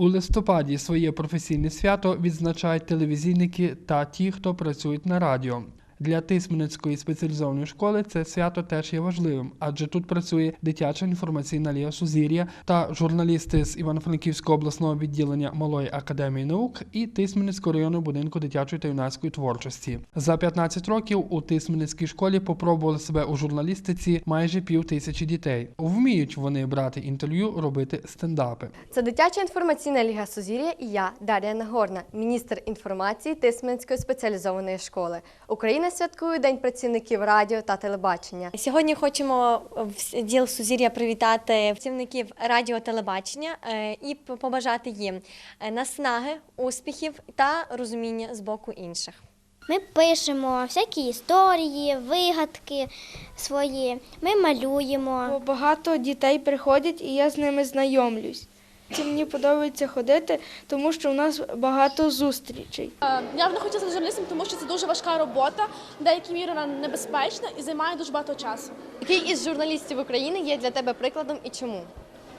У листопаді своє професійне свято відзначають телевізійники та ті, хто працюють на радіо. Для Тисменецької спеціалізованої школи це свято теж є важливим, адже тут працює дитяча інформаційна ліга Сузір'я та журналісти з Івано-Франківського обласного відділення Малої академії наук і Тисменецького районного будинку дитячої та юнацької творчості. За 15 років у Тисменецькій школі попробували себе у журналістиці майже пів тисячі дітей. Вміють вони брати інтерв'ю, робити стендапи. Це дитяча інформаційна ліга Сузір'я і я, Дар'я Нагорна, міністр інформації Тисменської спеціалізованої школи. Україна святкує День працівників радіо та телебачення. Сьогодні хочемо в діл Сузір'я привітати працівників радіо телебачення е, і побажати їм е, наснаги, успіхів та розуміння з боку інших. Ми пишемо всякі історії, вигадки свої, ми малюємо. Багато дітей приходять і я з ними знайомлюсь. Мені подобається ходити, тому що у нас багато зустрічей. Е, Я б не хотіла стати журналістом, тому що це дуже важка робота, в деякій мірі вона небезпечна і займає дуже багато часу. Який із журналістів України є для тебе прикладом і чому?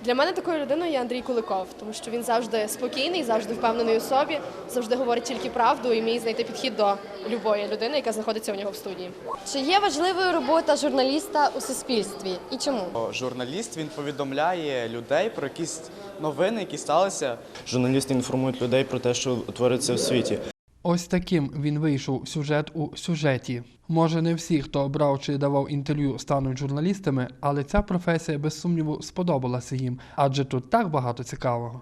Для мене такою людиною є Андрій Куликов, тому що він завжди спокійний, завжди впевнений у собі, завжди говорить тільки правду і вміє знайти підхід до любої людини, яка знаходиться у нього в студії. Чи є важливою робота журналіста у суспільстві і чому? Журналіст він повідомляє людей про якісь новини, які сталися. Журналісти інформують людей про те, що твориться в світі. Ось таким він вийшов сюжет у сюжеті. Може, не всі, хто обрав чи давав інтерв'ю, стануть журналістами, але ця професія без сумніву сподобалася їм, адже тут так багато цікавого.